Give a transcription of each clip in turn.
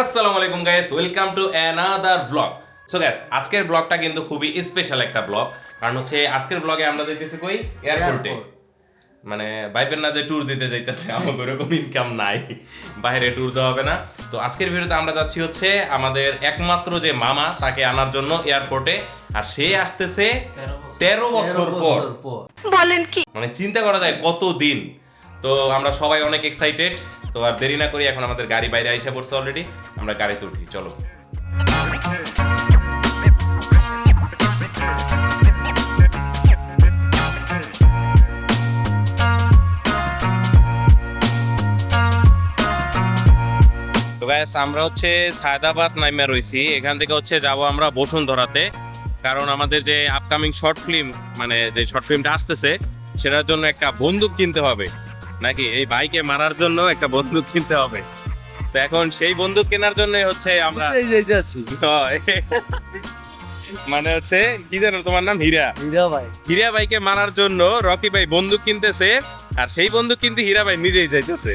আসসালামু আলাইকুম guys welcome to another vlog so guys আজকের ব্লগটা কিন্তু খুবই স্পেশাল একটা ব্লগ কারণ হচ্ছে আজকের ব্লগে আমরা যাইতেছি কই? এয়ারপোর্টে মানে ভাইবেন না যে ট্যুর দিতে যাইতেছে আমার ওরকম ইনকাম নাই। বাইরে ট্যুর দেওয়া হবে না। তো আজকের ভিডিওতে আমরা যাচ্ছি হচ্ছে আমাদের একমাত্র যে মামা তাকে আনার জন্য এয়ারপোর্টে আর সে আসতেছে তেরো বছর। পর। মানে চিন্তা করা যায় কত দিন তো আমরা সবাই অনেক এক্সাইটেড তো আর দেরি না করি, এখন আমাদের গাড়ি বাইরে আইসা পড়ছে অলরেডি আমরা গাড়িতে উঠি, চলো। তো গ্যাস আমরা হচ্ছে সায়দাবাদ নাইমা রইছি। এখান থেকে হচ্ছে যাব আমরা বসুন্ধরাতে। কারণ আমাদের যে আপকামিং শর্ট ফিল্ম মানে যে শর্ট ফিল্মটা আসতেছে, সেটার জন্য একটা বন্দুক কিনতে হবে। নাকি এই বাইকে মারার জন্য একটা বন্দুক কিনতে হবে? তো এখন সেই বন্দুক কেনার জন্য হচ্ছে আমরা মানে হচ্ছে কি জানো তোমার নাম? হীরা। হীরা ভাই। হীরা ভাইকে মারার জন্য রকি ভাই বন্দুক কিনতেছে আর সেই বন্দুক কিনতে হীরা ভাই নিজেই যাইতেছে।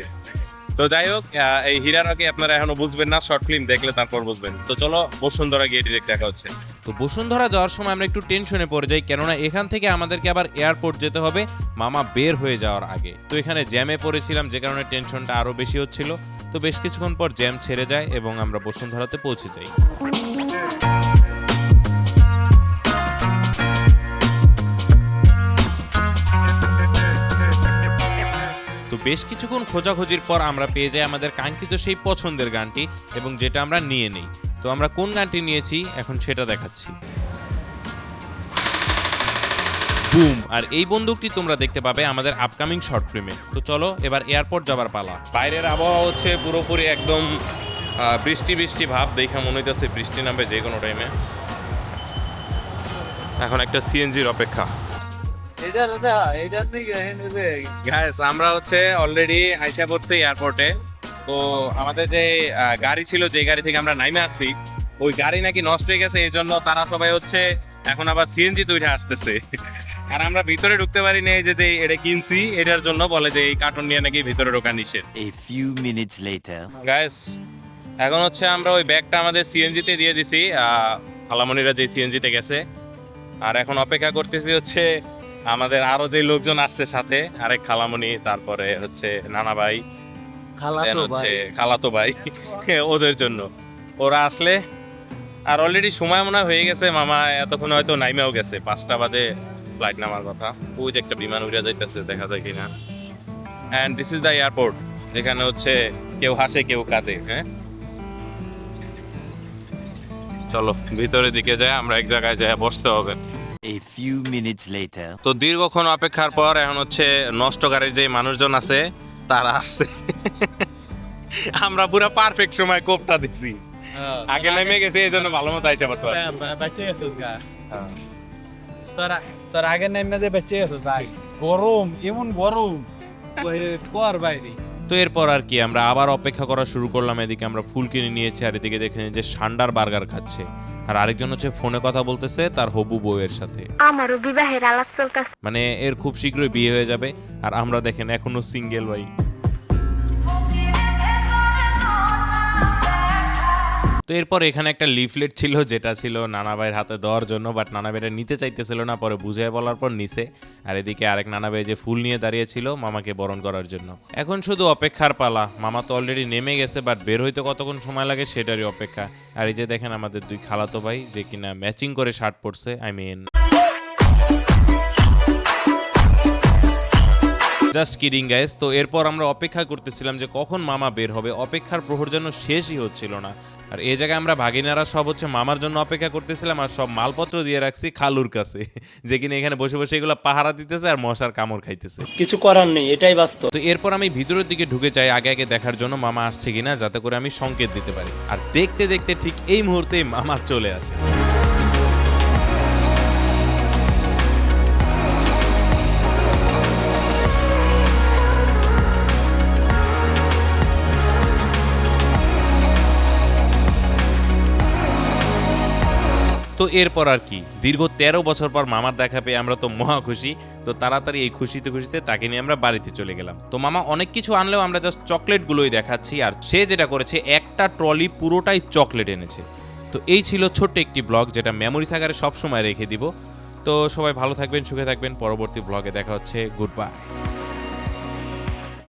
তো যাই হোক এই হীরা আগে আপনারা এখনও বুঝবেন না, শর্ট ফিল্ম দেখলে তারপর বুঝবেন। তো চলো, বসুন্ধরা গিয়ে ডিরেক্ট দেখা হচ্ছে। তো বসুন্ধরা যাওয়ার সময় আমরা একটু টেনশনে পড়ে যাই, কেননা এখান থেকে আমাদেরকে আবার এয়ারপোর্ট যেতে হবে, মামা বের হয়ে যাওয়ার আগে। তো এখানে জ্যামে পড়েছিলাম, যে কারণে টেনশনটা আরও বেশি হচ্ছিল। তো বেশ কিছুক্ষণ পর জ্যাম ছেড়ে যায় এবং আমরা বসুন্ধরাতে পৌঁছে যাই। বেশ কিছুক্ষণ খোঁজাখুঁজির পর আমরা পেয়ে যাই আমাদের কাঙ্ক্ষিত সেই পছন্দের গানটি এবং যেটা আমরা নিয়ে নেই। তো আমরা কোন গানটি নিয়েছি? এখন সেটা দেখাচ্ছি। বুম! আর এই বন্দুকটি তোমরা দেখতে পাবে আমাদের আপকামিং শর্ট ফিল্মে তো চলো, এবার এয়ারপোর্ট যাবার পালা। বাইরের আবহাওয়া হচ্ছে পুরোপুরি একদম বৃষ্টি বৃষ্টি ভাব, দেখে মনে হইতেছে বৃষ্টি নামবে যে কোনো টাইমে এখন একটা সিএনজির অপেক্ষা। গাইস আমরা হচ্ছে অলরেডি আইসা পড়ছি এয়ারপোর্টে তো আমাদের যে গাড়ি ছিল যে গাড়ি থেকে আমরা নাইমে আসছি ওই গাড়ি নাকি নষ্ট হয়ে গেছে এই জন্য তারা সবাই হচ্ছে এখন আবার সিএনজি তৈরি আসতেছে। আর আমরা ভিতরে ঢুকতে পারি না যে যে এটা কিনছি এটার জন্য বলে যে এই কার্টুন নিয়ে নাকি ভিতরে ঢোকা নিষেধ। A few minutes later. Guys এখন হচ্ছে আমরা ওই ব্যাগটা আমাদের সিএনজিতে দিয়ে দিছি আহ, খালামণিরা যে সিএনজিতে গেছে। আর এখন অপেক্ষা করতেছি হচ্ছে আমাদের আরও যে লোকজন আসছে সাথে আরেক খালামণি তারপরে হচ্ছে নানা ভাই খালা হচ্ছে ভাই। খালাতো ভাই ওদের জন্য। ওরা আসলে আর অলরেডি সময় মনে হয় গেছে মামা এতক্ষণ হয়তো নাইমেও গেছে পাঁচটা বাজে ফ্লাইট নামার কথা। ওই যে একটা বিমান উড়ে যাইতেছে দেখা যায় কিনা। And this is the airport যেখানে হচ্ছে কেউ হাসে কেউ কাঁদে হ্যাঁ? চলো ভিতরের দিকে যায় আমরা এক জায়গায় যাই বসতে হবে। A few minutes later. তো দীর্ঘক্ষণ অপেক্ষার পর এখন হচ্ছে নষ্ট গাড়ির যে মানুষজন আছে তারা আসছে। আমরা পুরো পারফেক্ট সময় কোপটা দিছি। আগে নেমে গেছে এই জন্য ভালো মতো আইসা পড়তে পারছি। বাচ্চা গেছিস গা হ্যাঁ। তোর তোর আগে নামে যে বেঁচে গেছিস ভাই। গরম এমন গরম। ওই তোর বাইরে। তো এরপর আর কি আমরা আবার অপেক্ষা করা শুরু করলাম। এদিকে আমরা ফুল কিনে নিয়েছি আর এদিকে দেখে যে সান্ডার বার্গার খাচ্ছে। আর আরেকজন হচ্ছে ফোনে কথা বলতেছে তার হবু বউয়ের সাথে। আমারও বিবাহের আলাপ চলতেছে। মানে এর খুব শীঘ্রই বিয়ে হয়ে যাবে। আর আমরা দেখেন এখনও সিঙ্গেল ভাই। তো এরপর এখানে একটা লিফলেট ছিল, যেটা ছিল নানা ভাইয়ের হাতে দেওয়ার জন্য বাট নানা ভাইরা নিতে চাইতেছিল না, পরে বুঝে বলার পর নিছে। আর এদিকে আরেক নানা ভাই যে ফুল নিয়ে দাঁড়িয়েছিল, মামাকে বরণ করার জন্য। এখন শুধু অপেক্ষার পালা, মামা তো অলরেডি নেমে গেছে বাট বের হইতে কতক্ষণ সময় লাগে সেটারই অপেক্ষা। আর এই যে দেখেন আমাদের দুই খালাতো ভাই, যে কিনা ম্যাচিং করে শার্ট পরছে I mean just kidding guys তো এরপর আমরা অপেক্ষা করতেছিলাম যে কখন মামা বের হবে। অপেক্ষার প্রহর যেন শেষই হচ্ছিল না। আর এই জায়গায় আমরা ভাগিনারা সব হচ্ছে মামার জন্য অপেক্ষা করতেছিলাম আর সব মালপত্র দিয়ে রাখছি খালুর কাছে যে কিনা এখানে বসে বসে এগুলো পাহারা দিতেছে আর মশার কামড় খাইতেছে। কিছু করার নেই এটাই বাস্তব। তো এরপর আমি ভিতরের দিকে ঢুকে যাই আগে আগে দেখার জন্য মামা আসছে কিনা যাতে করে আমি সংকেত দিতে পারি। আর দেখতে দেখতে ঠিক এই মুহূর্তেই মামা চলে আসে। তো এরপর আর কি? দীর্ঘ তেরো বছর পর মামার দেখা পেয়ে আমরা তো মহা খুশি। তো তাড়াতাড়ি এই খুশিতে খুশিতে তাকে নিয়ে আমরা বাড়িতে চলে গেলাম। তো মামা অনেক কিছু আনলেও আমরা জাস্ট চকলেটগুলোই দেখাচ্ছি। আর সে যেটা করেছে, একটা ট্রলি পুরোটাই চকলেট এনেছে। তো এই ছিল ছোট্ট একটি ব্লগ যেটা মেমোরি সাগারে সবসময় রেখে দিব। তো সবাই ভালো থাকবেন, সুখে থাকবেন। পরবর্তী ব্লগে দেখা হচ্ছে। Good bye